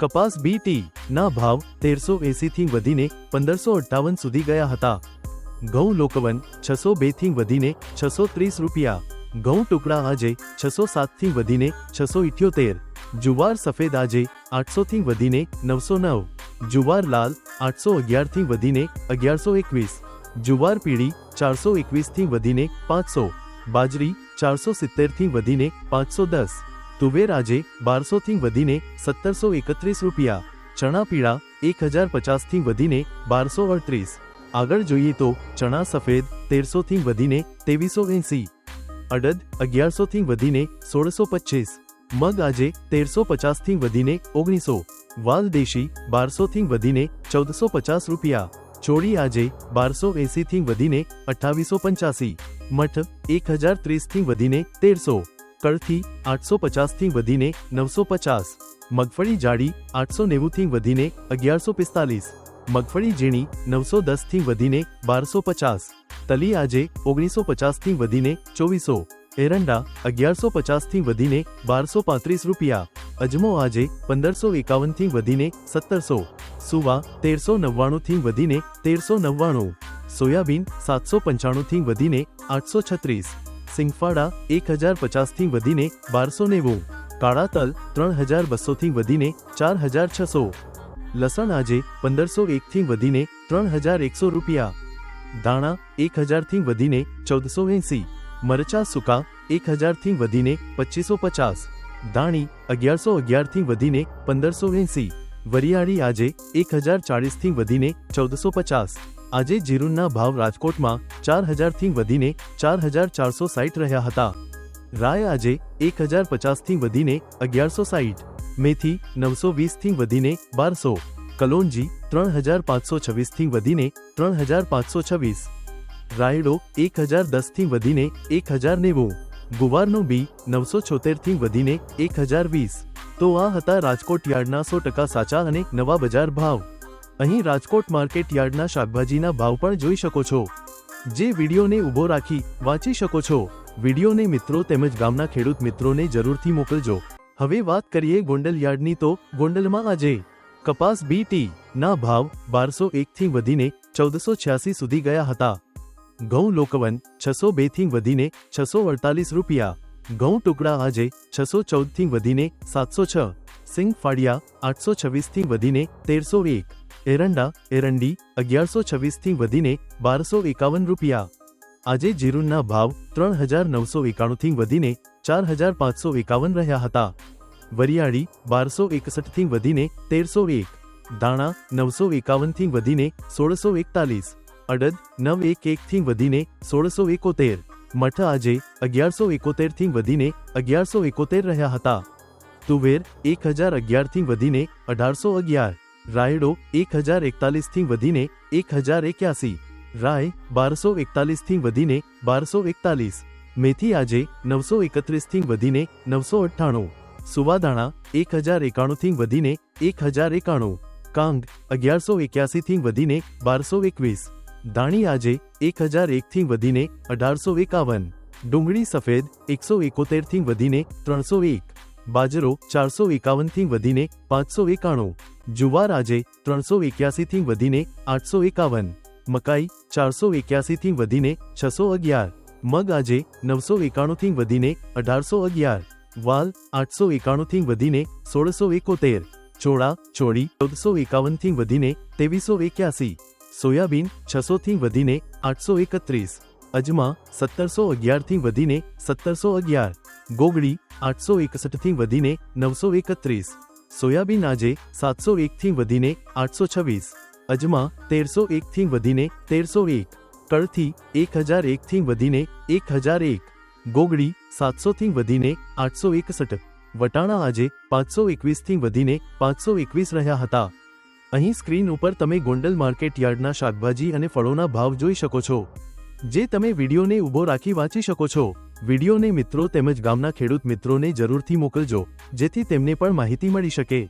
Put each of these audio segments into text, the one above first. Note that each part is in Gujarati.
કપાસ બીટી ના ભાવ તેરસો એસી થી વધીને પંદરસો અઠ્ઠાવન સુધી ગયા હતા. ઘઉં લોકવન છસો બેથી વધીને છસો ત્રીસ રૂપિયા. ઘઉં ટુકડા આજે છસો સાતથી વધીને છસો ઇઠ્યોતેર. જુવાર સફેદ આજે આઠસો થી વધીને નવસો નવ. જુવાર લાલ આઠસો અગિયારથી વધીને અગિયારસો એકવીસ. જુવાર પીળી ચારસો એકવીસથી વધીને પાંચસો. બાજરી ચારસો સિત્તેરથી વધીને પાંચસો દસ. તુવેર આજે બારસોથી વધીને સત્તરસો એકત્રીસ રૂપિયા, ચણા પીળા એક હજાર પચાસથી વધીને બારસો અડત્રીસ. આગળ જોઈએ તો ચણા સફેદ તેરસોથી વધીને ત્રેવીસો એંસી. અડદ અગિયારસોથી વધીને સોળસો પચીસ. મગ આજે તેરસો પચાસથી વધીને ઓગણીસો. વાલ દેશી બારસો વધીને ચૌદસો પચાસ રૂપિયા. ચોળી આજે બારસો એંસીથી વધીને અઠ્ઠાવીસો પંચ્યાસી. મઠ એક હજાર ત્રીસથી વધીને તેરસો. કળથી આઠસો પચાસથી વધીને નવસો પચાસ મગફળી જાડી આઠસો નેવુંથી વધીને અગિયારસો પિસ્તાલીસ મગફળી ઝીણી નવસો દસથી વધીને બારસો પચાસ તલી આજે ઓગણીસો પચાસથી વધીને ચોવીસો. એરંડા અગિયારસો પચાસથી વધીને બારસો પાંત્રીસ રૂપિયા. અજમો આજે પંદરસો એકાવનથી વધીને સત્તરસો. સુવા તેરસો નવ્વાણુંથી વધીને તેરસો નવ્વાણું સોયાબીન સાતસો પંચાણુંથી વધીને આઠસો છત્રીસ સિંગફાડા એક હજાર પચાસથી વધીને બારસો નેવું કાળા તલ ત્રણ હજાર બસોથી વધીને ચાર હજાર છસો, લસણ આજે પંદરસો એકથી વધીને ત્રણ હજાર એકસો રૂપિયા દાણા એક હજારથી વધીને ચૌદસો એંસી, મરચા સૂકા એક હજારથી વધીને પચીસો પચાસ દાણી અગિયારસો અગિયારથી વધીને પંદરસો એંસી, વરિયાળી આજે એક હજાર ચાળીસથી વધીને ચૌદસો પચાસ આજે જીરુંના ભાવ રાજકોટમાં ચાર હજારથી વધીને ચાર હજાર ચારસો સાઠ રહ્યા હતા. રાય આજે એક હજાર પચાસથી વધીને અગિયારસો સાઠ મેથી નવસો વીસથી વધીને બારસો. કલોંજી ત્રણ હજાર પાંચસો છવ્વીસથી વધીને ત્રણ હજાર પાંચસો છવ્વીસ. રાયડો એક હજાર દસથી વધીને એક હજાર નેવું ગુવારનો બી નવસો છોતેરથી વધીને એક હજાર વીસ તો આ હતા રાજકોટ યાર્ડના સો ટકા સાચા અને નવા બજાર ભાવ. અહીં રાજકોટ માર્કેટ યાર્ડના શાકભાજીના ભાવ પણ જોઈ શકો છો. જે વિડીયોને ઊભો રાખી વાંચી શકો છો. વિડીયોને મિત્રો તેમજ ગામના ખેડૂત મિત્રોને જરૂરથી મોકલજો. હવે વાત કરીએ ગોંડલ યાર્ડની તો ગોંડલમાં આજે કપાસ બીટી ના ભાવ બારસો એકથી વધીને ચૌદસો છ્યાસી સુધી ગયા હતા. ઘઉં લોકવન છસો બેથી વધીને છસો અડતાલીસ રૂપિયા. ઘઉં ટુકડા આજે છસો ચૌદથી વધીને સાતસો છ. સિંગ ફાડિયા આઠસો છવ્વીસથી વધીને તેરસો એક. એરંડા, એરંડી અગિયારસો છવ્વીસથી વધીને બારસો એકાવન રૂપિયા. આજે જીરુનના ભાવ ત્રણ હજાર નવસો એકાણુંથી વધીને ચાર હજાર પાંચસો એકાવન રહ્યા હતા. વરિયાળી બારસો એકસઠથી વધીને તેરસો એક. દાણા નવસો એકાવનથી વધીને સોળસો એકતાલીસ. અડદ નવ એક એકથી વધીને સોળસો એકોતેર. મઠ આજે અગિયારસો એકોતેરથી વધીને અગિયારસો એકોતેર રહ્યા હતા. તુવેર એક હજાર અગિયારથી વધીને અઢારસો અગિયાર. રાયડો એક હજાર એકતાલીસથી વધીને એક હજાર એક્યાસી. રાય બારસો એકતાલીસથી વધીને બારસો એકતાલીસ. મેથી આજે નવસો એકત્રીસથી વધીને નવસો અઠ્ઠાણું. સુવાદાણા એક હજાર એકાણુંથી વધીને એક હજાર એકાણું. કાંગ અગિયારસો એક્યાસીથી વધીને બારસો એકવીસ. દાણી આજે એક હજાર એકથી વધીને અઢારસો એકાવન. ડુંગળી સફેદ એકસો એકોતેરથી વધીને ત્રણસો એક. બાજરો ચારસો એકાવનથી વધીને પાંચસો એકાણું, જુવાર આજે ત્રણસો એક્યાસીથી વધીને આઠસો એકાવન, મકાઈ ચારસો એક્યાસીથી વધીને છસો અગિયાર, મગ આજે નવસો એકાણુંથી વધીને અઢારસો અગિયાર, વાલ આઠસો એકાણુંથી વધીને સોળસો એકોતેર, ચોળા, ચોળી ચૌદસો એકાવનથી વધીને ત્રેવીસો એક્યાસી, સોયાબીન છસોથી વધીને આઠસો એકત્રીસ, અજમા સત્તરસો અગિયારથી વધીને સત્તરસો અગિયાર ગોગડી આઠસો એકસઠથી વધીને નવસો એકત્રીસ. સોયાબીન આજે સાતસો એકથી વધીને આઠસો છવ્વીસ. અજમા તેરસો એકથી વધીને તેરસો એક. કળથી એક હજાર એકથી વધીને એક હજાર એક. ગોગડી સાતસોથી વધીને આઠસો એકસઠ. વટાણા આજે પાંચસો એકવીસથી વધીને પાંચસો એકવીસ રહ્યા હતા. અહીં સ્ક્રીન ઉપર તમે ગોંડલ માર્કેટ યાર્ડના શાકભાજી અને ફળોના ભાવ જોઈ શકો છો. જે તમે વિડીયોને ઊભો રાખી વાંચી શકો છો. વિડીયોને મિત્રો તેમજ ગામના ખેડૂત મિત્રોને જરૂરથી મોકલજો, જેથી તેમને પણ માહિતી મળી શકે.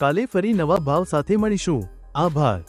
કાલે ફરી નવા ભાવ સાથે મળીશું. આભાર.